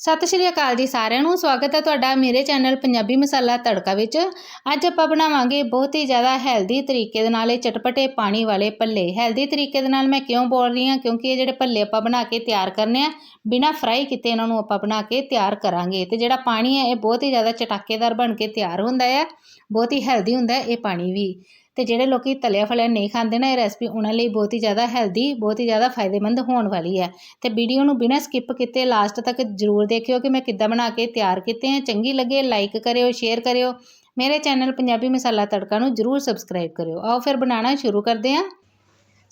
ਸਤਿ ਸ਼੍ਰੀ ਅਕਾਲ ਜੀ ਸਾਰਿਆਂ ਨੂੰ। ਸਵਾਗਤ ਹੈ ਤੁਹਾਡਾ ਮੇਰੇ ਚੈਨਲ ਪੰਜਾਬੀ ਮਸਾਲਾ ਤੜਕਾ ਵਿੱਚ। ਅੱਜ ਆਪਾਂ ਬਣਾਵਾਂਗੇ ਬਹੁਤ ਹੀ ਜ਼ਿਆਦਾ ਹੈਲਦੀ ਤਰੀਕੇ ਦੇ ਨਾਲ ਇਹ ਚਟਪਟੇ ਪਾਣੀ ਵਾਲੇ ਭੱਲੇ। ਹੈਲਦੀ ਤਰੀਕੇ ਦੇ ਨਾਲ ਮੈਂ ਕਿਉਂ ਬੋਲ ਰਹੀ ਹਾਂ? ਕਿਉਂਕਿ ਇਹ ਜਿਹੜੇ ਭੱਲੇ ਆਪਾਂ ਬਣਾ ਕੇ ਤਿਆਰ ਕਰਨੇ ਆ, ਬਿਨਾ ਫਰਾਈ ਕੀਤੇ ਇਹਨਾਂ ਨੂੰ ਆਪਾਂ ਬਣਾ ਕੇ ਤਿਆਰ ਕਰਾਂਗੇ। ਤੇ ਜਿਹੜਾ ਪਾਣੀ ਹੈ, ਇਹ ਬਹੁਤ ਹੀ ਜ਼ਿਆਦਾ ਚਟਾਕੇਦਾਰ ਬਣ ਕੇ ਤਿਆਰ ਹੁੰਦਾ ਹੈ। ਬਹੁਤ ਹੀ ਹੈਲਦੀ ਹੁੰਦਾ ਇਹ ਪਾਣੀ ਵੀ। ਤੇ ਜਿਹੜੇ ਲੋਕੀ ਤਲਿਆ ਫਲਿਆ ਨਹੀਂ ਖਾਂਦੇ ਨਾ, ਇਹ ਰੈਸਪੀ ਉਹਨਾਂ ਲਈ ਬਹੁਤ ਹੀ ਜ਼ਿਆਦਾ ਹੈਲਦੀ ਬਹੁਤ ਹੀ ਜ਼ਿਆਦਾ ਫਾਇਦੇਮੰਦ ਹੋਣ ਵਾਲੀ ਹੈ। ਤੇ ਵੀਡੀਓ ਨੂੰ ਬਿਨਾਂ ਸਕਿਪ ਕੀਤੇ ਲਾਸਟ ਤੱਕ ਜ਼ਰੂਰ ਦੇਖਿਓ ਕਿ ਮੈਂ ਕਿੱਦਾਂ ਬਣਾ ਕੇ ਤਿਆਰ ਕੀਤੇ ਹੈ ਚੰਗੀ ਲੱਗੇ ਲਾਈਕ ਕਰਿਓ ਸ਼ੇਅਰ ਕਰਿਓ। ਮੇਰੇ ਚੈਨਲ ਪੰਜਾਬੀ ਮਸਾਲਾ ਤੜਕਾ ਨੂੰ ਜ਼ਰੂਰ ਸਬਸਕ੍ਰਾਈਬ ਕਰਿਓ। ਆਓ ਫਿਰ ਬਣਾਉਣਾ ਸ਼ੁਰੂ ਕਰਦੇ ਹਾਂ।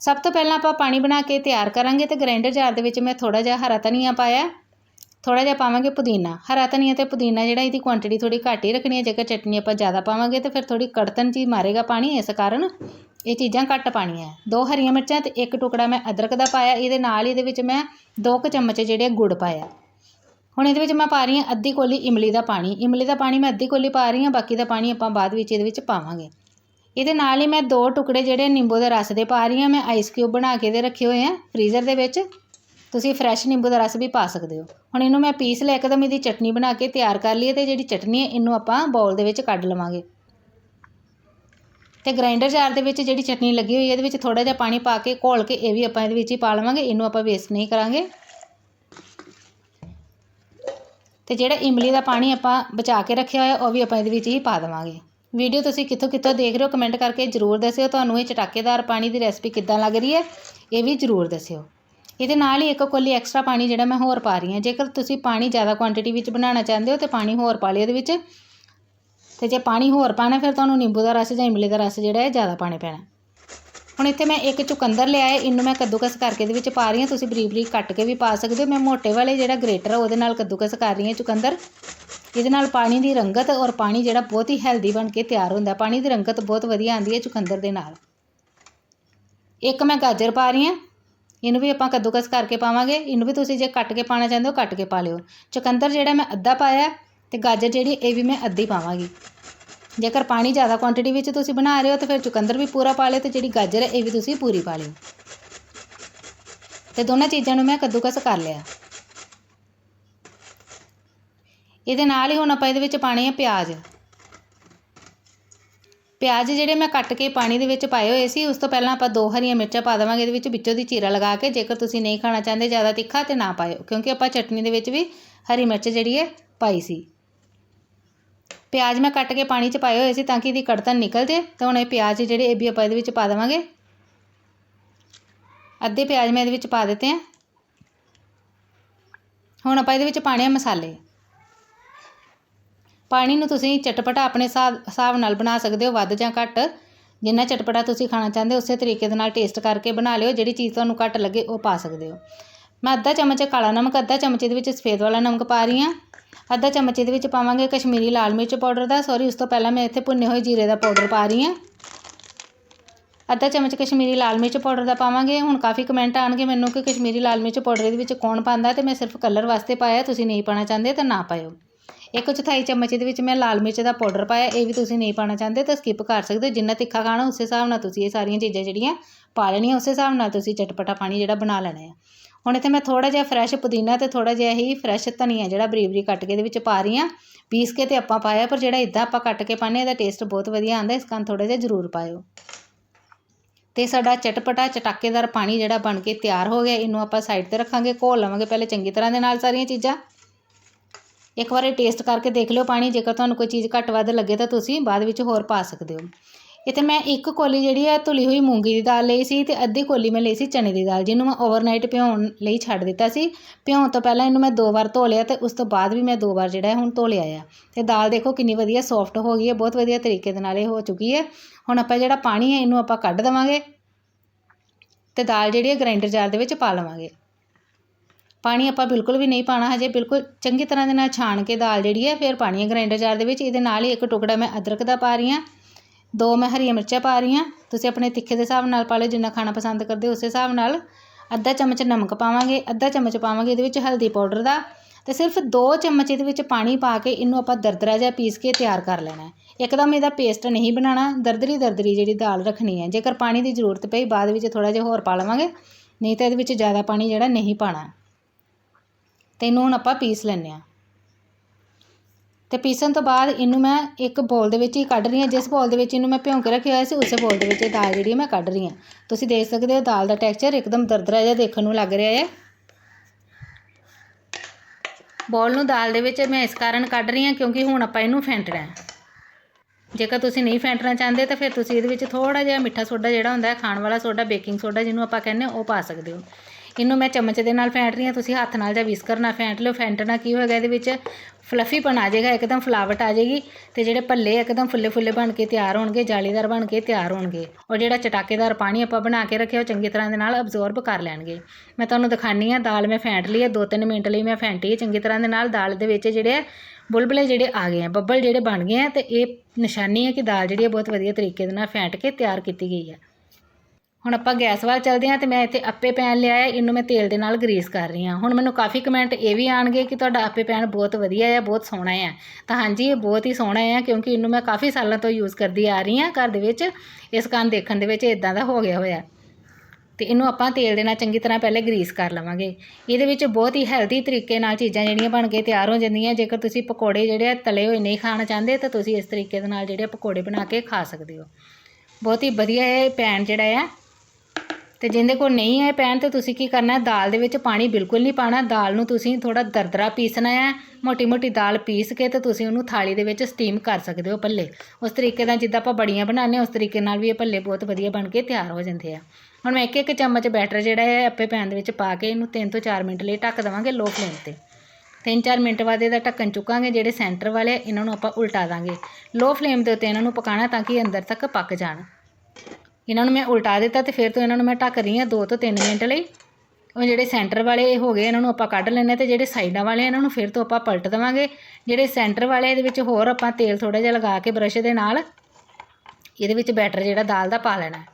ਸਭ ਤੋਂ ਪਹਿਲਾਂ ਆਪਾਂ ਪਾਣੀ ਬਣਾ ਕੇ ਤਿਆਰ ਕਰਾਂਗੇ ਤੇ ਗ੍ਰਾਈਂਡਰ ਜਾਰ ਦੇ ਵਿੱਚ ਮੈਂ ਥੋੜਾ ਜਿਹਾ ਹਰਾ ਧਨੀਆ ਪਾਇਆ। ਥੋੜਾ ਜਿਹਾ ਪਾਵਾਂਗੇ ਪੁਦੀਨਾ। ਹਰਾ ਧਨੀਆ ਤੇ ਪੁਦੀਨਾ ਜਿਹੜਾ ਇਹਦੀ ਕੁਆਂਟੀਟੀ ਥੋੜੀ ਘੱਟ ਹੀ ਰੱਖਣੀ ਹੈ। ਜੇਕਰ ਚਟਨੀ ਆਪਾਂ ਜ਼ਿਆਦਾ ਪਾਵਾਂਗੇ ਤੇ ਫਿਰ ਥੋੜੀ ਕੜਤਨ ਜੀ ਮਾਰੇਗਾ ਪਾਣੀ, ਇਸ ਕਾਰਨ ਇਹ ਚੀਜ਼ਾਂ ਘੱਟ ਪਾਣੀਆਂ ਦੋ ਹਰੀਆਂ ਮਿਰਚਾਂ ਤੇ ਇੱਕ ਟੁਕੜਾ ਮੈਂ ਅਦਰਕ ਦਾ ਪਾਇਆ। ਇਹਦੇ ਨਾਲ ਹੀ ਇਹਦੇ ਵਿੱਚ ਮੈਂ ਦੋ ਕੁ ਚਮਚ ਜਿਹੜੇ ਗੁੜ ਪਾਇਆ। ਹੁਣ ਇਹਦੇ ਵਿੱਚ ਮੈਂ ਪਾ ਰਹੀ ਹਾਂ ਅੱਧੀ ਕੋਲੀ ਇਮਲੀ ਦਾ ਪਾਣੀ। ਇਮਲੀ ਦਾ ਪਾਣੀ ਮੈਂ ਅੱਧੀ ਕੋਲੀ ਪਾ ਰਹੀ ਹਾਂ, ਬਾਕੀ ਦਾ ਪਾਣੀ ਆਪਾਂ ਬਾਅਦ ਵਿੱਚ ਇਹਦੇ ਵਿੱਚ ਪਾਵਾਂਗੇ। ਇਹਦੇ ਨਾਲ ਹੀ ਮੈਂ ਦੋ ਟੁਕੜੇ ਜਿਹੜੇ ਨਿੰਬੂ ਦੇ ਰਸ ਦੇ ਪਾ ਰਹੀ ਹਾਂ। ਮੈਂ ਆਈਸ ਕਿਊਬ ਬਣਾ ਕੇ ਦੇ ਰੱਖੇ ਹੋਏ ਆ ਫ੍ਰੀਜ਼ਰ ਦੇ ਵਿੱਚ। ਤੁਸੀਂ ਫਰੈਸ਼ ਨਿੰਬੂ ਦਾ ਰਸ ਵੀ ਪਾ ਸਕਦੇ ਹੋ। ਹੁਣ ਇਹਨੂੰ ਮੈਂ ਪੀਸ ਲੈ ਇੱਕਦਮ ਇਹਦੀ ਚਟਨੀ ਬਣਾ ਕੇ ਤਿਆਰ ਕਰ ਲਈ ਤੇ ਜਿਹੜੀ ਚਟਨੀ ਹੈ, ਇਹਨੂੰ ਆਪਾਂ ਬਾਉਲ ਦੇ ਵਿੱਚ ਕੱਢ ਲਵਾਂਗੇ। ਤੇ ਗ੍ਰਾਈਂਡਰ ਜਾਰ ਦੇ ਵਿੱਚ ਜਿਹੜੀ ਚਟਨੀ ਲੱਗੀ ਹੋਈ ਹੈ, ਇਹਦੇ ਵਿੱਚ ਥੋੜਾ ਜਿਹਾ ਪਾਣੀ ਪਾ ਕੇ ਘੋਲ ਕੇ ਇਹ ਵੀ ਆਪਾਂ ਇਹਦੇ ਵਿੱਚ ਹੀ ਪਾ ਲਵਾਂਗੇ, ਇਹਨੂੰ ਆਪਾਂ ਵੇਸਟ ਨਹੀਂ ਕਰਾਂਗੇ। ਤੇ ਜਿਹੜਾ ਇਮਲੀ ਦਾ ਪਾਣੀ ਆਪਾਂ ਬਚਾ ਕੇ ਰੱਖਿਆ ਹੋਇਆ, ਉਹ ਵੀ ਆਪਾਂ ਇਹਦੇ ਵਿੱਚ ਹੀ ਪਾ ਦੇਵਾਂਗੇ। ਵੀਡੀਓ ਤੁਸੀਂ ਕਿੱਥੋਂ ਕਿੱਥੋਂ ਦੇਖ ਰਹੇ ਹੋ, ਕਮੈਂਟ ਕਰਕੇ ਜ਼ਰੂਰ ਦੱਸਿਓ। ਤੁਹਾਨੂੰ ਇਹ ਚਟਾਕੇਦਾਰ ਪਾਣੀ ਦੀ ਰੈਸਪੀ ਕਿੱਦਾਂ ਲੱਗ ਰਹੀ ਹੈ, ਇਹ ਵੀ ਜ਼ਰੂਰ ਦੱਸਿਓ। ਇਹਦੇ ਨਾਲ ਹੀ ਇੱਕ ਕੋਲੀ ਐਕਸਟਰਾ ਪਾਣੀ ਜਿਹੜਾ ਮੈਂ ਹੋਰ ਪਾ ਰਹੀ ਹਾਂ। ਜੇਕਰ ਤੁਸੀਂ ਪਾਣੀ ਜ਼ਿਆਦਾ ਕੁਆਂਟੀਟੀ ਵਿੱਚ ਬਣਾਉਣਾ ਚਾਹੁੰਦੇ ਹੋ ਤੇ ਪਾਣੀ ਹੋਰ ਪਾ ਲਿਓ ਇਹਦੇ ਵਿੱਚ। ਤੇ ਜੇ ਪਾਣੀ ਹੋਰ ਪਾਣਾ ਫਿਰ ਤੁਹਾਨੂੰ ਨਿੰਬੂ ਦਾ ਰਸ ਜਾਂ ਇਮਲੀ ਦਾ ਰਸ ਜਿਹੜਾ ਹੈ ਜ਼ਿਆਦਾ ਪਾਣੇ ਪੈਣਾ। ਹੁਣ ਇੱਥੇ ਮੈਂ ਇੱਕ ਚੁਕੰਦਰ ਲਿਆ ਹੈ, ਇਹਨੂੰ ਮੈਂ ਕੱਦੂਕਸ ਕਰਕੇ ਇਹਦੇ ਵਿੱਚ ਪਾ ਰਹੀ ਹਾਂ। ਤੁਸੀਂ ਬਰੀਕ ਬਰੀਕ ਕੱਟ ਕੇ ਵੀ ਪਾ ਸਕਦੇ ਹੋ। ਮੈਂ ਮੋਟੇ ਵਾਲੇ ਜਿਹੜਾ ਗ੍ਰੇਟਰ ਆ, ਉਹਦੇ ਨਾਲ ਕੱਦੂਕਸ ਕਰ ਰਹੀ ਹਾਂ ਚੁਕੰਦਰ। ਇਹਦੇ ਨਾਲ ਪਾਣੀ ਦੀ ਰੰਗਤ ਔਰ ਪਾਣੀ ਜਿਹੜਾ ਬਹੁਤ ਹੀ ਹੈਲਦੀ ਬਣ ਕੇ ਤਿਆਰ ਹੁੰਦਾ ਪਾਣੀ ਦੀ ਰੰਗਤ ਬਹੁਤ ਵਧੀਆ ਆਉਂਦੀ ਹੈ ਚੁਕੰਦਰ ਦੇ ਨਾਲ। ਇੱਕ ਮੈਂ ਗਾਜਰ ਪਾ ਰਹੀ ਹਾਂ। ਇਹਨੂੰ ਵੀ ਆਪਾਂ ਕੱਦੂਕਸ ਕਰਕੇ ਪਾਵਾਂਗੇ। ਇਹਨੂੰ ਵੀ ਤੁਸੀਂ ਜੇ ਕੱਟ ਕੇ ਪਾਣਾ ਚਾਹੁੰਦੇ ਹੋ, ਕੱਟ ਕੇ ਪਾ ਲਿਓ। ਚੁਕੰਦਰ ਜਿਹੜਾ ਮੈਂ ਅੱਧਾ ਪਾਇਆ ਤੇ ਗਾਜਰ ਜਿਹੜੀ ਇਹ ਵੀ ਮੈਂ ਅੱਧੀ ਪਾਵਾਂਗੀ। ਜੇਕਰ ਪਾਣੀ ਜ਼ਿਆਦਾ ਕੁਆਂਟੀਟੀ ਵਿੱਚ ਤੁਸੀਂ ਬਣਾ ਰਹੇ ਹੋ ਤਾਂ ਫਿਰ ਚੁਕੰਦਰ ਵੀ ਪੂਰਾ ਪਾ ਲਿਓ ਤੇ ਜਿਹੜੀ ਗਾਜਰ ਹੈ ਇਹ ਵੀ ਤੁਸੀਂ ਪੂਰੀ ਪਾ ਲਿਓ। ਤੇ ਦੋਨਾਂ ਚੀਜ਼ਾਂ ਨੂੰ ਮੈਂ ਕੱਦੂਕਸ ਕਰ ਲਿਆ। ਇਹਦੇ ਨਾਲ ਹੀ ਹੁਣ ਆਪਾਂ ਇਹਦੇ ਵਿੱਚ ਪਾਣੇ ਆ ਪਿਆਜ਼। ਪਿਆਜ਼ ਜਿਹੜੇ ਮੈਂ ਕੱਟ ਕੇ ਪਾਣੀ ਦੇ ਵਿੱਚ ਪਾਏ ਹੋਏ ਸੀ, ਉਸ ਤੋਂ ਪਹਿਲਾਂ ਆਪਾਂ ਦੋ ਹਰੀਆਂ ਮਿਰਚਾਂ ਪਾ ਦੇਵਾਂਗੇ, ਇਹਦੇ ਵਿੱਚ ਵਿੱਚੋਂ ਦੀ ਚੀਰਾ ਲਗਾ ਕੇ, ਜੇਕਰ ਤੁਸੀਂ ਨਹੀਂ ਖਾਣਾ ਚਾਹੁੰਦੇ ਜ਼ਿਆਦਾ ਤਿੱਖਾ ਤੇ ਨਾ ਪਾਇਓ, ਕਿਉਂਕਿ ਆਪਾਂ ਚਟਨੀ ਦੇ ਵਿੱਚ ਵੀ ਹਰੀ ਮਿਰਚ ਜਿਹੜੀ ਹੈ ਪਾਈ ਸੀ। ਪਿਆਜ਼ ਮੈਂ ਕੱਟ ਕੇ ਪਾਣੀ 'ਚ ਪਾਏ ਹੋਏ ਸੀ ਤਾਂ ਕਿ ਇਹਦੀ ਕੜਤਨ ਨਿਕਲ ਜੇ ਤਾਂ ਹੁਣ ਇਹ ਪਿਆਜ਼ ਜਿਹੜੇ ਇਹ ਵੀ ਆਪਾਂ ਇਹਦੇ ਵਿੱਚ ਪਾ ਦੇਵਾਂਗੇ। ਅੱਧੇ ਪਿਆਜ਼ ਮੈਂ ਇਹਦੇ ਵਿੱਚ ਪਾ ਦਿੱਤੇ ਆ। ਹੁਣ ਆਪਾਂ ਇਹਦੇ ਵਿੱਚ ਪਾਣੇ ਆ ਮਸਾਲੇ। ਪਾਣੀ ਨੂੰ ਤੁਸੀਂ ਚਟਪਟਾ ਆਪਣੇ ਹਿਸਾਬ ਹਿਸਾਬ ਨਾਲ ਬਣਾ ਸਕਦੇ ਹੋ, ਵੱਧ ਜਾਂ ਘੱਟ। ਜਿੰਨਾ ਚਟਪਟਾ ਤੁਸੀਂ ਖਾਣਾ ਚਾਹੁੰਦੇ ਹੋ, ਉਸੇ ਤਰੀਕੇ ਦੇ ਨਾਲ ਟੇਸਟ ਕਰਕੇ ਬਣਾ ਲਿਓ। ਜਿਹੜੀ ਚੀਜ਼ ਤੁਹਾਨੂੰ ਘੱਟ ਲੱਗੇ, ਉਹ ਪਾ ਸਕਦੇ ਹੋ। ਮੈਂ ਅੱਧਾ ਚਮਚ ਕਾਲਾ ਨਮਕ, ਅੱਧਾ ਚਮਚ ਇਹਦੇ ਵਿੱਚ ਸਫੇਦ ਵਾਲਾ ਨਮਕ ਪਾ ਰਹੀ ਹਾਂ। ਅੱਧਾ ਚਮਚ ਇਹਦੇ ਵਿੱਚ ਪਾਵਾਂਗੇ ਕਸ਼ਮੀਰੀ ਲਾਲ ਮਿਰਚ ਪਾਊਡਰ ਦਾ। ਸੌਰੀ ਉਸ ਤੋਂ ਪਹਿਲਾਂ ਮੈਂ ਇੱਥੇ ਭੁੰਨੇ ਹੋਏ ਜੀਰੇ ਦਾ ਪਾਊਡਰ ਪਾ ਰਹੀ ਹਾਂ। ਅੱਧਾ ਚਮਚ ਕਸ਼ਮੀਰੀ ਲਾਲ ਮਿਰਚ ਪਾਊਡਰ ਦਾ ਪਾਵਾਂਗੇ। ਹੁਣ ਕਾਫੀ ਕਮੈਂਟ ਆਣਗੇ ਮੈਨੂੰ ਕਿ ਕਸ਼ਮੀਰੀ ਲਾਲ ਮਿਰਚ ਪਾਊਡਰ ਇਹਦੇ ਵਿੱਚ ਕੌਣ ਪਾਉਂਦਾ ਤੇ ਮੈਂ ਸਿਰਫ ਕਲਰ ਵਾਸਤੇ ਪਾਇਆ। ਤੁਸੀਂ ਨਹੀਂ ਪਾਣਾ ਚਾਹੁੰਦੇ ਤਾਂ ਨਾ ਪਾਇਓ। ਇੱਕ ਚੌਥਾਈ ਚਮਚ ਇਹਦੇ ਵਿੱਚ ਮੈਂ ਲਾਲ ਮਿਰਚ ਦਾ ਪਾਊਡਰ ਪਾਇਆ, ਇਹ ਵੀ ਤੁਸੀਂ ਨਹੀਂ ਪਾਣਾ ਚਾਹੁੰਦੇ ਤਾਂ ਸਕਿਪ ਕਰ ਸਕਦੇ ਹੋ। ਜਿੰਨਾ ਤਿੱਖਾ ਖਾਣਾ ਉਸੇ ਹਿਸਾਬ ਨਾਲ ਤੁਸੀਂ ਇਹ ਸਾਰੀਆਂ ਚੀਜ਼ਾਂ ਜਿਹੜੀਆਂ ਪਾ ਲੈਣੀਆਂ, ਉਸੇ ਹਿਸਾਬ ਨਾਲ ਤੁਸੀਂ ਚਟਪਟਾ ਪਾਣੀ ਜਿਹੜਾ ਬਣਾ ਲੈਣਾ ਹੈ ਹੁਣ ਇੱਥੇ ਮੈਂ ਥੋੜਾ ਜਿਹਾ ਫਰੈਸ਼ ਪੁਦੀਨਾ ਤੇ ਥੋੜਾ ਜਿਹਾ ਹੀ ਫਰੈਸ਼ ਧਨੀਆ ਜਿਹੜਾ ਬਰੀਕ ਬਰੀਕ ਕੱਟ ਕੇ ਇਹਦੇ ਵਿੱਚ ਪਾ ਰਹੀ ਹਾਂ। ਪੀਸ ਕੇ ਤੇ ਆਪਾਂ ਪਾਇਆ, ਪਰ ਜਿਹੜਾ ਇਦਾਂ ਆਪਾਂ ਕੱਟ ਕੇ ਪਾਣੇ ਇਹਦਾ ਟੇਸਟ ਬਹੁਤ ਵਧੀਆ ਆਉਂਦਾ, ਇਸ ਕਾਰਨ ਥੋੜਾ ਜਿਹਾ ਜ਼ਰੂਰ ਪਾਇਓ। ਤੇ ਸਾਡਾ ਚਟਪਟਾ ਚਟਾਕੇਦਾਰ ਪਾਣੀ ਜਿਹੜਾ ਬਣ ਕੇ ਤਿਆਰ ਹੋ ਗਿਆ, ਇਹਨੂੰ ਆਪਾਂ ਸਾਈਡ ਤੇ ਰੱਖਾਂਗੇ, ਘੋਲ ਲਵਾਂਗੇ ਪਹਿਲੇ ਚੰਗੀ ਤਰ੍ਹਾਂ ਦੇ ਨਾਲ ਸਾਰੀਆਂ ਚੀਜ਼ਾਂ। ਇੱਕ ਵਾਰੀ ਟੇਸਟ ਕਰਕੇ ਦੇਖ ਲਿਓ ਪਾਣੀ, ਜੇਕਰ ਤੁਹਾਨੂੰ ਕੋਈ ਚੀਜ਼ ਘੱਟ ਵੱਧ ਲੱਗੇ ਤਾਂ ਤੁਸੀਂ ਬਾਅਦ ਵਿੱਚ ਹੋਰ ਪਾ ਸਕਦੇ ਹੋ। ਇੱਥੇ ਮੈਂ ਇੱਕ ਕੋਲੀ ਜਿਹੜੀ ਹੈ ਧੁਲੀ ਹੋਈ ਮੂੰਗੀ ਦੀ ਦਾਲ ਲਈ ਸੀ ਤੇ ਅੱਧੀ ਕੋਲੀ ਮੈਂ ਲਈ ਸੀ ਚਨੇ ਦੀ ਦਾਲ, ਜਿਹਨੂੰ ਮੈਂ ਓਵਰਨਾਈਟ ਭਿਉਣ ਲਈ ਛੱਡ ਦਿੱਤਾ ਸੀ। ਭਿਉਣ ਤੋਂ ਪਹਿਲਾਂ ਇਹਨੂੰ ਮੈਂ ਦੋ ਵਾਰ ਧੋ ਲਿਆ ਤੇ ਉਸ ਤੋਂ ਬਾਅਦ ਵੀ ਮੈਂ ਦੋ ਵਾਰ ਜਿਹੜਾ ਹੈ ਹੁਣ ਧੋ ਲਿਆ ਆ। ਤੇ ਦਾਲ ਦੇਖੋ ਕਿੰਨੀ ਵਧੀਆ ਸੌਫਟ ਹੋ ਗਈ ਹੈ, ਬਹੁਤ ਵਧੀਆ ਤਰੀਕੇ ਦੇ ਨਾਲ ਇਹ ਹੋ ਚੁੱਕੀ ਹੈ। ਹੁਣ ਆਪਾਂ ਜਿਹੜਾ ਪਾਣੀ ਹੈ, ਇਹਨੂੰ ਆਪਾਂ ਕੱਢ ਦੇਵਾਂਗੇ ਤੇ ਦਾਲ ਜਿਹੜੀ ਹੈ ਗ੍ਰਾਈਂਡਰ ਜਾਰ ਦੇ ਵਿੱਚ ਪਾ ਲਵਾਂਗੇ। ਪਾਣੀ ਆਪਾਂ ਬਿਲਕੁਲ ਵੀ ਨਹੀਂ ਪਾਣਾ ਹਜੇ ਬਿਲਕੁਲ ਚੰਗੀ ਤਰ੍ਹਾਂ ਦੇ ਨਾਲ ਛਾਣ ਕੇ ਦਾਲ ਜਿਹੜੀ ਹੈ ਫਿਰ ਪਾਣੀ ਹੈ ਗ੍ਰਾਈਂਡਰ ਜਾਰ ਦੇ ਵਿੱਚ, ਇਹਦੇ ਨਾਲ ਹੀ ਇੱਕ ਟੁਕੜਾ ਮੈਂ ਅਦਰਕ ਦਾ ਪਾ ਰਹੀ ਹਾਂ, ਦੋ ਮੈਂ ਹਰੀਆਂ ਮਿਰਚਾਂ ਪਾ ਰਹੀ ਹਾਂ, ਤੁਸੀਂ ਆਪਣੇ ਤਿੱਖੇ ਦੇ ਹਿਸਾਬ ਨਾਲ ਪਾ ਲਓ, ਜਿੰਨਾ ਖਾਣਾ ਪਸੰਦ ਕਰਦੇ ਹੋ ਉਸੇ ਹਿਸਾਬ ਨਾਲ, ਅੱਧਾ ਚਮਚ ਨਮਕ ਪਾਵਾਂਗੇ, ਅੱਧਾ ਚਮਚ ਪਾਵਾਂਗੇ ਇਹਦੇ ਵਿੱਚ ਹਲਦੀ ਪਾਊਡਰ ਦਾ, ਤੇ ਸਿਰਫ 2 ਚਮਚ ਇਹਦੇ ਵਿੱਚ ਪਾਣੀ ਪਾ ਕੇ ਇਹਨੂੰ ਆਪਾਂ ਦਰਦਰਾ ਜਿਹਾ ਪੀਸ ਕੇ ਤਿਆਰ ਕਰ ਲੈਣਾ ਇੱਕਦਮ ਇਹਦਾ ਪੇਸਟ ਨਹੀਂ ਬਣਾਉਣਾ, ਦਰਦਰੀ ਦਰਦਰੀ ਜਿਹੜੀ ਦਾਲ ਰੱਖਣੀ ਹੈ, ਜੇਕਰ ਪਾਣੀ ਦੀ ਜ਼ਰੂਰਤ ਪਈ ਬਾਅਦ ਵਿੱਚ ਥੋੜਾ ਜਿਹਾ ਹੋਰ ਪਾ ਲਵਾਂਗੇ, ਨਹੀਂ ਤਾਂ ਇਹਦੇ ਵਿੱਚ ਜ਼ਿਆਦਾ ਪਾਣੀ ਜਿਹੜਾ ਨਹੀਂ ਪਾਣਾ ਤੇ ਇਹਨੂੰ ਹੁਣ ਆਪਾਂ ਪੀਸ ਲੈਂਦੇ ਆ ਤੇ ਪੀਸਣ ਤੋਂ ਬਾਅਦ ਇਹਨੂੰ ਮੈਂ ਇੱਕ ਬੋਲ ਦੇ ਵਿੱਚ ਹੀ ਕੱਢ ਰਹੀ ਹਾਂ। ਜਿਸ ਬੋਲ ਦੇ ਵਿੱਚ ਇਹਨੂੰ ਮੈਂ ਭਿਉਂ ਕੇ ਰੱਖਿਆ ਹੋਇਆ ਸੀ ਉਸੇ ਬੋਲ ਦੇ ਵਿੱਚ ਇਹ ਦਾਲ ਜਿਹੜੀ ਮੈਂ ਕੱਢ ਰਹੀ ਹਾਂ। ਤੁਸੀਂ ਦੇਖ ਸਕਦੇ ਹੋ ਦਾਲ ਦਾ ਟੈਕਸਚਰ ਇੱਕਦਮ ਦਰਦਰਾ ਜਿਹਾ ਦੇਖਣ ਨੂੰ ਲੱਗ ਰਿਹਾ ਹੈ। ਬੋਲ ਨੂੰ ਦਾਲ ਦੇ ਵਿੱਚ ਮੈਂ ਇਸ ਕਾਰਨ ਕੱਢ ਰਹੀ ਹਾਂ ਕਿਉਂਕਿ ਹੁਣ ਆਪਾਂ ਇਹਨੂੰ ਫੈਂਟਣਾ ਹੈ। ਜੇਕਰ ਤੁਸੀਂ ਨਹੀਂ ਫੈਂਟਣਾ ਚਾਹੁੰਦੇ ਤਾਂ ਫਿਰ ਤੁਸੀਂ ਇਹਦੇ ਵਿੱਚ ਥੋੜਾ ਜਿਹਾ ਮਿੱਠਾ ਸੋਡਾ ਜਿਹੜਾ ਹੁੰਦਾ ਹੈ ਖਾਣ ਵਾਲਾ ਸੋਡਾ ਬੇਕਿੰਗ ਸੋਡਾ ਜਿਹਨੂੰ ਆਪਾਂ ਕਹਿੰਦੇ ਹਾਂ, ਉਹ ਪਾ ਸਕਦੇ ਹੋ। ਇਹਨੂੰ ਮੈਂ ਚਮਚ ਦੇ ਨਾਲ ਫੈਂਟ ਰਹੀ ਹਾਂ, ਤੁਸੀਂ ਹੱਥ ਨਾਲ ਜਾਂ ਵਿਸਕਰ ਨਾਲ ਫੈਂਟ ਲਿਓ। ਫੈਂਟਣਾ ਕੀ ਹੋਏਗਾ, ਇਹਦੇ ਵਿੱਚ ਫਲਫੀਪਨ ਆ ਜਾਏਗਾ, ਇੱਕਦਮ ਫਲਾਵਟ ਆ ਜਾਏਗੀ ਤੇ ਜਿਹੜੇ ਭੱਲੇ ਇੱਕਦਮ ਫੁੱਲੇ ਫੁੱਲੇ ਬਣ ਕੇ ਤਿਆਰ ਹੋਣਗੇ, ਜਾਲੀਦਾਰ ਬਣ ਕੇ ਤਿਆਰ ਹੋਣਗੇ। ਔਰ ਜਿਹੜਾ ਚਟਾਕੇਦਾਰ ਪਾਣੀ ਆਪਾਂ ਬਣਾ ਕੇ ਰੱਖਿਆ, ਉਹ ਚੰਗੀ ਤਰ੍ਹਾਂ ਦੇ ਨਾਲ ਅਬਜ਼ੋਰਬ ਕਰ ਲੈਣਗੇ। ਮੈਂ ਤੁਹਾਨੂੰ ਦਿਖਾਨੀ ਆ ਦਾਲ ਮੈਂ ਫੈਂਟ ਲਈ ਹੈ 2-3 ਮਿੰਟ ਲਈ ਮੈਂ ਫੈਂਟੀ ਹੈ, ਚੰਗੀ ਤਰ੍ਹਾਂ ਦੇ ਨਾਲ ਦਾਲ ਦੇ ਵਿੱਚ ਜਿਹੜੇ ਆ ਬੁਲਬੁਲੇ ਜਿਹੜੇ ਆ ਗਏ ਆ, ਬੱਬਲ ਜਿਹੜੇ ਬਣ ਗਏ ਆ, ਤੇ ਇਹ ਨਿਸ਼ਾਨੀ ਹੈ ਕਿ ਦਾਲ ਜਿਹੜੀ ਹੈ ਬਹੁਤ ਵਧੀਆ ਤਰੀਕੇ ਦੇ ਨਾਲ ਫੈਂਟ ਕੇ ਤਿਆਰ ਕੀਤੀ ਗਈ ਹੈ। ਹੁਣ ਆਪਾਂ ਗੈਸ ਵੱਲ ਚੱਲਦੇ ਹਾਂ ਤੇ ਮੈਂ ਇੱਥੇ ਅੱਪੇ ਪੈਨ ਲਿਆ ਹੈ ਇਹਨੂੰ ਮੈਂ ਤੇਲ ਦੇ ਨਾਲ ਗਰੀਸ ਕਰ ਰਹੀ ਹਾਂ। ਹੁਣ ਮੈਨੂੰ ਕਾਫੀ ਕਮੈਂਟ ਇਹ ਵੀ ਆਣਗੇ ਕਿ ਤੁਹਾਡਾ ਅੱਪੇ ਪੈਨ ਬਹੁਤ ਵਧੀਆ ਹੈ, ਬਹੁਤ ਸੋਹਣਾ ਹੈ। ਤਾਂ ਹਾਂਜੀ, ਇਹ ਬਹੁਤ ਹੀ ਸੋਹਣਾ ਹੈ, ਕਿਉਂਕਿ ਇਹਨੂੰ ਮੈਂ ਕਾਫੀ ਸਾਲਾਂ ਤੋਂ ਯੂਜ਼ ਕਰਦੀ ਆ ਰਹੀ ਹਾਂ ਘਰ ਦੇ ਵਿੱਚ। ਇਸ ਕਾਰਨ ਦੇਖਣ ਦੇ ਵਿੱਚ ਇਦਾਂ ਦਾ ਹੋ ਗਿਆ ਹੋਇਆ। ਤੇ ਇਹਨੂੰ ਆਪਾਂ ਤੇਲ ਦੇ ਨਾਲ ਚੰਗੀ ਤਰ੍ਹਾਂ ਪਹਿਲੇ ਗਰੀਸ ਕਰ ਲਵਾਂਗੇ। ਇਹਦੇ ਵਿੱਚ ਬਹੁਤ ਹੀ ਹੈਲਦੀ ਤਰੀਕੇ ਨਾਲ ਚੀਜ਼ਾਂ ਜਿਹੜੀਆਂ ਬਣ ਕੇ ਤਿਆਰ ਹੋ ਜਾਂਦੀਆਂ, ਜੇਕਰ ਤੁਸੀਂ ਪਕੌੜੇ ਜਿਹੜੇ ਆ ਤਲੇ ਹੋਏ ਨਹੀਂ ਖਾਣਾ ਚਾਹੁੰਦੇ, ਤਾਂ ਤੁਸੀਂ ਇਸ ਤਰੀਕੇ ਦੇ ਨਾਲ ਜਿਹੜੇ ਪਕੌੜੇ ਬਣਾ ਕੇ ਖਾ ਸਕਦੇ ਹੋ। ਬਹੁਤ ਹੀ ਵਧੀਆ ਇਹ ਪੈਨ ਜਿਹੜਾ ਆ ਤੇ ਜਿਹਦੇ ਕੋਲ ਨਹੀਂ ਹੈ ਪੈਨ ਤੇ ਤੁਸੀਂ ਕੀ ਕਰਨਾ ਹੈ? ਦਾਲ ਦੇ ਵਿੱਚ ਪਾਣੀ ਬਿਲਕੁਲ ਨਹੀਂ ਪਾਣਾ ਦਾਲ ਨੂੰ ਤੁਸੀਂ ਥੋੜਾ ਦਰਦਰਾ ਪੀਸਣਾ ਹੈ। ਮੋਟੀ ਮੋਟੀ ਦਾਲ ਪੀਸ ਕੇ ਤੇ ਤੁਸੀਂ ਉਹਨੂੰ ਥਾਲੀ ਦੇ ਵਿੱਚ ਸਟੀਮ ਕਰ ਸਕਦੇ ਹੋ ਭੱਲੇ ਉਸ ਤਰੀਕੇ ਨਾਲ ਜਿੱਦਾਂ ਆਪਾਂ ਬੜੀਆਂ ਬਣਾਉਂਦੇ ਹਾਂ, ਉਸ ਤਰੀਕੇ ਨਾਲ ਵੀ ਇਹ ਭੱਲੇ ਬਹੁਤ ਵਧੀਆ ਬਣ ਕੇ ਤਿਆਰ ਹੋ ਜਾਂਦੇ ਆ। ਹੁਣ ਮੈਂ ਇੱਕ ਇੱਕ ਚਮਚ ਬੈਟਰ ਜਿਹੜਾ ਹੈ, ਆਪੇ ਪੈਨ ਦੇ ਵਿੱਚ ਪਾ ਕੇ ਇਹਨੂੰ 3 ਤੋਂ 4 ਮਿੰਟ ਲਈ ਢੱਕ ਦੇਵਾਂਗੇ ਲੋ ਫਲੇਮ ਤੇ। 3-4 ਮਿੰਟ ਬਾਅਦ ਇਹਦਾ ਢੱਕਣ ਚੁੱਕਾਂਗੇ ਜਿਹੜੇ ਸੈਂਟਰ ਵਾਲੇ ਇਹਨਾਂ ਨੂੰ ਆਪਾਂ ਉਲਟਾ ਦਾਂਗੇ। ਲੋ ਫਲੇਮ ਦੇ ਉੱਤੇ ਇਹਨਾਂ ਨੂੰ ਪਕਾਣਾ ਤਾਂ ਕਿ ਅੰਦਰ ਤੱਕ ਪੱਕ ਜਾਣ। ਇਹਨਾਂ ਨੂੰ ਮੈਂ ਉਲਟਾ ਦਿੱਤਾ ਤੇ ਫਿਰ ਤੋਂ ਇਹਨਾਂ ਨੂੰ ਮੈਂ ਢੱਕ ਰਹੀ ਹਾਂ 2 ਤੋਂ 3 ਮਿੰਟ ਲਈ। ਉਹ ਜਿਹੜੇ ਸੈਂਟਰ ਵਾਲੇ ਹੋ ਗਏ, ਇਹਨਾਂ ਨੂੰ ਆਪਾਂ ਕੱਢ ਲੈਣੇ ਤੇ ਜਿਹੜੇ ਸਾਈਡਾਂ ਵਾਲੇ ਇਹਨਾਂ ਨੂੰ ਫਿਰ ਤੋਂ ਆਪਾਂ ਪਲਟ ਦੇਵਾਂਗੇ। ਜਿਹੜੇ ਸੈਂਟਰ ਵਾਲੇ ਇਹਦੇ ਵਿੱਚ ਹੋਰ ਆਪਾਂ ਤੇਲ ਥੋੜਾ ਜਿਹਾ ਲਗਾ ਕੇ ਬਰਸ਼ ਦੇ ਨਾਲ ਇਹਦੇ ਵਿੱਚ ਬੈਟਰ ਜਿਹੜਾ ਦਾਲ ਦਾ ਪਾ ਲੈਣਾ ਹੈ।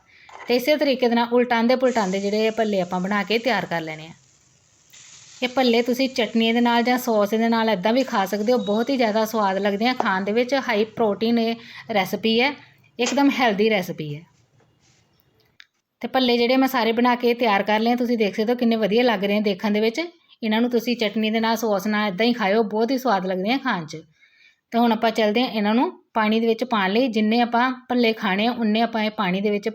ਤੇ ਇਸੇ ਤਰੀਕੇ ਦੇ ਨਾਲ ਉਲਟਾਉਂਦੇ ਪੁਲਟਾਉਂਦੇ ਜਿਹੜੇ ਭੱਲੇ ਆਪਾਂ ਬਣਾ ਕੇ ਤਿਆਰ ਕਰ ਲੈਣੇ ਆ। ਇਹ ਭੱਲੇ ਤੁਸੀਂ ਚਟਨੀ ਦੇ ਨਾਲ ਜਾਂ ਸੌਸ ਦੇ ਨਾਲ ਇਦਾਂ ਵੀ ਖਾ ਸਕਦੇ ਹੋ, ਬਹੁਤ ਹੀ ਜ਼ਿਆਦਾ ਸਵਾਦ ਲੱਗਦੇ ਆ ਖਾਣ ਦੇ ਵਿੱਚ। ਹਾਈ ਪ੍ਰੋਟੀਨ ਇਹ ਰੈਸਪੀ ਹੈ, ਇੱਕਦਮ ਹੈਲਦੀ ਰੈਸਪੀ ਹੈ। ਤੇ ਭੱਲੇ ਜਿਹੜੇ ਮੈਂ ਸਾਰੇ ਬਣਾ ਕੇ ਤਿਆਰ ਕਰ ਲਏ ਤੁਸੀਂ ਦੇਖ ਸਕਦੇ ਹੋ ਕਿੰਨੇ ਵਧੀਆ ਲੱਗ ਰਹੇ ਆ ਦੇਖਣ ਦੇ ਵਿੱਚ। ਇਹਨਾਂ ਨੂੰ ਤੁਸੀਂ ਚਟਨੀ ਦੇ ਨਾਲ, ਸੌਸ ਨਾਲ ਇਦਾਂ ਹੀ ਖਾਇਓ, ਬਹੁਤ ਹੀ ਸਵਾਦ ਲੱਗਦੇ ਆ ਖਾਣ 'ਚ। ਤੇ ਹੁਣ ਆਪਾਂ ਚੱਲਦੇ ਆ ਇਹਨਾਂ ਨੂੰ ਪਾਣੀ ਦੇ ਵਿੱਚ ਪਾਣ ਲਈ। ਜਿੰਨੇ ਆਪਾਂ ਭੱਲੇ ਖਾਣੇ ਆ, ਉਨੇ ਆਪਾਂ ਇਹ ਪਾਣੀ ਦੇ ਵਿੱਚ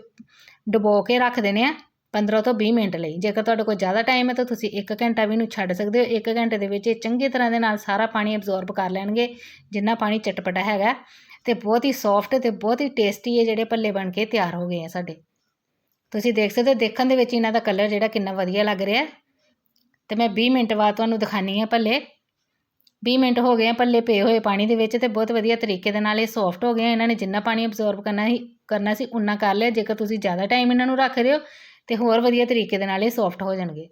ਡੁਬੋ ਕੇ ਰੱਖ ਦੇਣੇ ਆ 15 ਤੋਂ 20 ਮਿੰਟ ਲਈ। ਜੇਕਰ ਤੁਹਾਡੇ ਕੋਲ ਜ਼ਿਆਦਾ ਟਾਈਮ ਹੈ ਤਾਂ ਤੁਸੀਂ 1 ਘੰਟਾ ਵੀ ਇਹਨੂੰ ਛੱਡ ਸਕਦੇ ਹੋ। 1 ਘੰਟੇ ਦੇ ਵਿੱਚ ਇਹ ਚੰਗੀ ਤਰ੍ਹਾਂ ਦੇ ਨਾਲ ਸਾਰਾ ਪਾਣੀ ਅਬਜ਼ੌਰਬ ਕਰ ਲੈਣਗੇ, ਜਿੰਨਾ ਪਾਣੀ ਚਟਪਟਾ ਹੈਗਾ। ਤੇ ਬਹੁਤ ਹੀ ਸੌਫਟ ਤੇ ਬਹੁਤ ਹੀ ਟੇਸਟੀ ਇਹ ਜਿਹੜੇ ਭੱਲੇ ਬਣ ਕੇ ਤਿਆਰ ਹੋ ਗਏ ਆ ਸਾਡੇ। ਤੁਸੀਂ ਦੇਖ ਸਕਦੇ ਹੋ, ਦੇਖਣ ਦੇ ਵਿੱਚ ਇਹਨਾਂ ਦਾ ਕਲਰ ਜਿਹੜਾ ਕਿੰਨਾ ਵਧੀਆ ਲੱਗ ਰਿਹਾ। ਹੈ ਤੇ ਮੈਂ 20 ਮਿੰਟ ਬਾਅਦ ਤੁਹਾਨੂੰ ਦਿਖਾਨੀ ਆ ਭੱਲੇ 20 ਮਿੰਟ ਹੋ ਗਏ ਆ ਭੱਲੇ ਪਏ ਹੋਏ ਪਾਣੀ ਦੇ ਵਿੱਚ ਤੇ ਬਹੁਤ ਵਧੀਆ ਤਰੀਕੇ ਦੇ ਨਾਲ ਇਹ ਸੌਫਟ ਹੋ ਗਏ ਆ। ਇਹਨਾਂ ਨੇ ਜਿੰਨਾ ਪਾਣੀ ਅਬਜ਼ੌਰਬ ਕਰਨਾ ਸੀ ਕਰਨਾ ਸੀ, ਉਨਾ ਕਰ ਲਿਆ। ਜੇਕਰ ਤੁਸੀਂ ਜ਼ਿਆਦਾ ਟਾਈਮ ਇਹਨਾਂ ਨੂੰ ਰੱਖ ਰਹੇ ਹੋ ਤੇ ਹੋਰ ਵਧੀਆ ਤਰੀਕੇ ਦੇ ਨਾਲ ਇਹ ਸੌਫਟ ਹੋ ਜਾਣਗੇ।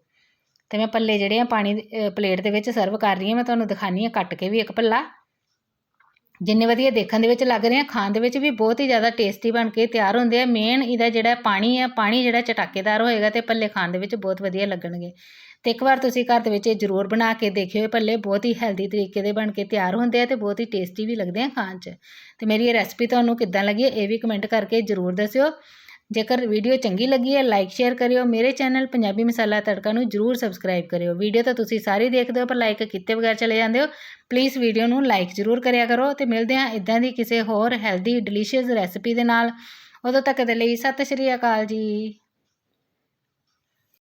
ਤੇ ਮੈਂ ਭੱਲੇ ਜਿਹੜੇ ਆ ਪਾਣੀ ਪਲੇਟ ਦੇ ਵਿੱਚ ਸਰਵ ਕਰ ਰਹੀ ਹਾਂ। ਮੈਂ ਤੁਹਾਨੂੰ ਦਿਖਾਨੀ ਆ ਕੱਟ ਕੇ ਵੀ ਇੱਕ ਭੱਲਾ ਜਿੰਨੇ ਵਧੀਆ ਦੇਖਣ ਦੇ ਵਿੱਚ ਲੱਗ ਰਹੇ ਆ, ਖਾਣ ਦੇ ਵਿੱਚ ਵੀ ਬਹੁਤ ਹੀ ਜ਼ਿਆਦਾ ਟੇਸਟੀ ਬਣ ਕੇ ਤਿਆਰ ਹੁੰਦੇ ਆ। ਮੇਨ ਇਹਦਾ ਜਿਹੜਾ ਪਾਣੀ ਆ, ਪਾਣੀ ਜਿਹੜਾ ਚਟਾਕੇਦਾਰ ਹੋਏਗਾ ਤੇ ਭੱਲੇ ਖਾਣ ਦੇ ਵਿੱਚ ਬਹੁਤ ਵਧੀਆ ਲੱਗਣਗੇ। ਤੇ ਇੱਕ ਵਾਰ ਤੁਸੀਂ ਘਰ ਦੇ ਵਿੱਚ ਇਹ ਜ਼ਰੂਰ ਬਣਾ ਕੇ ਦੇਖਿਓ, ਇਹ ਭੱਲੇ ਬਹੁਤ ਹੀ ਹੈਲਦੀ ਤਰੀਕੇ ਦੇ ਬਣ ਕੇ ਤਿਆਰ ਹੁੰਦੇ ਆ ਤੇ ਬਹੁਤ ਹੀ ਟੇਸਟੀ ਵੀ ਲੱਗਦੇ ਆ ਖਾਣ 'ਚ। ਤੇ ਮੇਰੀ ਇਹ ਰੈਸਪੀ ਤੁਹਾਨੂੰ ਕਿੱਦਾਂ ਲੱਗੀ, ਇਹ ਵੀ ਕਮੈਂਟ ਕਰਕੇ ਜ਼ਰੂਰ ਦੱਸਿਓ। ਜੇਕਰ ਵੀਡੀਓ ਚੰਗੀ ਲੱਗੀ ਹੈ ਲਾਈਕ ਸ਼ੇਅਰ ਕਰਿਓ। ਮੇਰੇ ਚੈਨਲ ਪੰਜਾਬੀ ਮਸਾਲਾ ਤੜਕਾ ਨੂੰ ਜਰੂਰ ਸਬਸਕ੍ਰਾਈਬ ਕਰਿਓ। ਵੀਡੀਓ ਤਾਂ ਤੁਸੀਂ ਸਾਰੇ ਦੇਖਦੇ ਹੋ, ਪਰ ਲਾਈਕ ਕੀਤੇ ਬਗੈਰ ਚਲੇ ਜਾਂਦੇ ਹੋ। ਪਲੀਜ਼ ਵੀਡੀਓ ਨੂੰ ਲਾਈਕ ਜਰੂਰ ਕਰਿਆ ਕਰੋ ਤੇ ਮਿਲਦੇ ਹਾਂ ਇਦਾਂ ਦੀ ਕਿਸੇ ਹੋਰ ਹੈਲਦੀ ਡਿਲੀਸ਼ੀਅਸ ਰੈਸਪੀ ਦੇ ਨਾਲ। ਉਦੋਂ ਤੱਕ ਦੇ ਲਈ ਸਤਿ ਸ਼੍ਰੀ ਅਕਾਲ ਜੀ।